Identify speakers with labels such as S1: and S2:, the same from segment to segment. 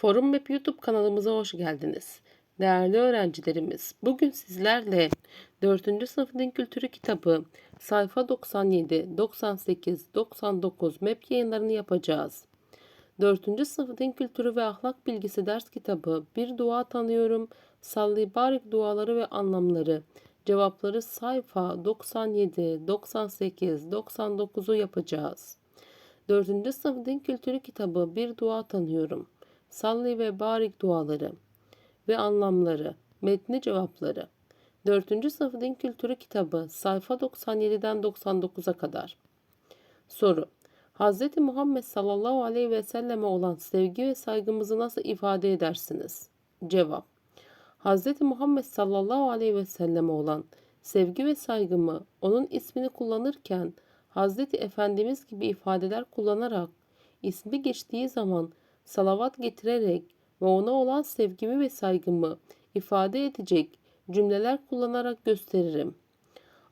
S1: Forum Map YouTube kanalımıza hoş geldiniz. Değerli öğrencilerimiz, bugün sizlerle 4. sınıf din kültürü kitabı sayfa 97, 98, 99 map yayınlarını yapacağız. 4. sınıf din kültürü ve ahlak bilgisi ders kitabı Bir dua tanıyorum, salli barik duaları ve anlamları. Cevapları sayfa 97, 98, 99'u yapacağız. 4. sınıf din kültürü kitabı Bir dua tanıyorum. Salli ve barik duaları ve anlamları, metni cevapları. 4. sınıf din kültürü kitabı sayfa 97'den 99'a kadar. Soru. Hz. Muhammed sallallahu aleyhi ve selleme olan sevgi ve saygımızı nasıl ifade edersiniz? Cevap. Hz. Muhammed sallallahu aleyhi ve selleme olan sevgi ve saygımı onun ismini kullanırken Hz. Efendimiz gibi ifadeler kullanarak ismi geçtiği zaman salavat getirerek ve ona olan sevgimi ve saygımı ifade edecek cümleler kullanarak gösteririm.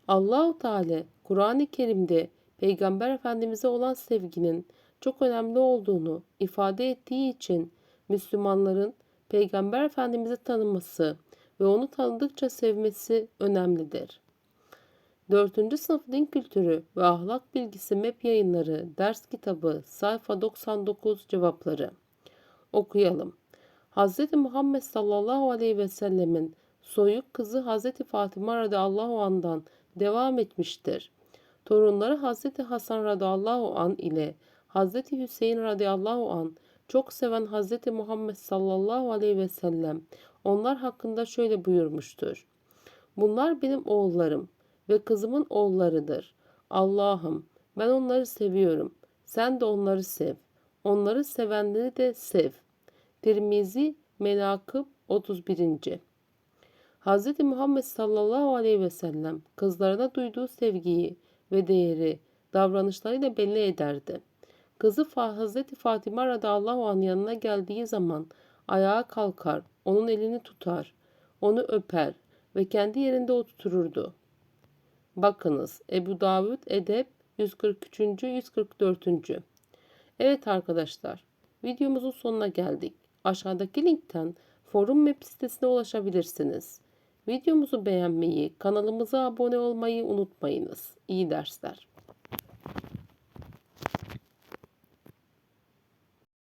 S1: Allahu Teala Kur'an-ı Kerim'de Peygamber Efendimiz'e olan sevginin çok önemli olduğunu ifade ettiği için Müslümanların Peygamber Efendimiz'i tanıması ve onu tanıdıkça sevmesi önemlidir. 4. sınıf din kültürü ve ahlak bilgisi MEP yayınları ders kitabı sayfa 99 cevapları. Okuyalım. Hz. Muhammed sallallahu aleyhi ve sellemin soyuk kızı Hz. Fatıma radıyallahu andan devam etmiştir. Torunları Hz. Hasan radıyallahu an ile Hz. Hüseyin radıyallahu an çok seven Hz. Muhammed sallallahu aleyhi ve sellem onlar hakkında şöyle buyurmuştur. Bunlar benim oğullarım ve kızımın oğullarıdır. Allah'ım ben onları seviyorum. Sen de onları sev. Onları sevenleri de sev. Tirmizi Menakıb 31. Hz. Muhammed sallallahu aleyhi ve sellem kızlarına duyduğu sevgiyi ve değeri davranışlarıyla belli ederdi. Kızı Hz. Fatıma radıyallahu anh yanına geldiği zaman ayağa kalkar, onun elini tutar, onu öper ve kendi yerinde oturturdu. Bakınız Ebu Davud Edep 143. 144. Evet arkadaşlar videomuzun sonuna geldik. Aşağıdaki linkten forum web sitesine ulaşabilirsiniz. Videomuzu beğenmeyi, kanalımıza abone olmayı unutmayınız. İyi dersler.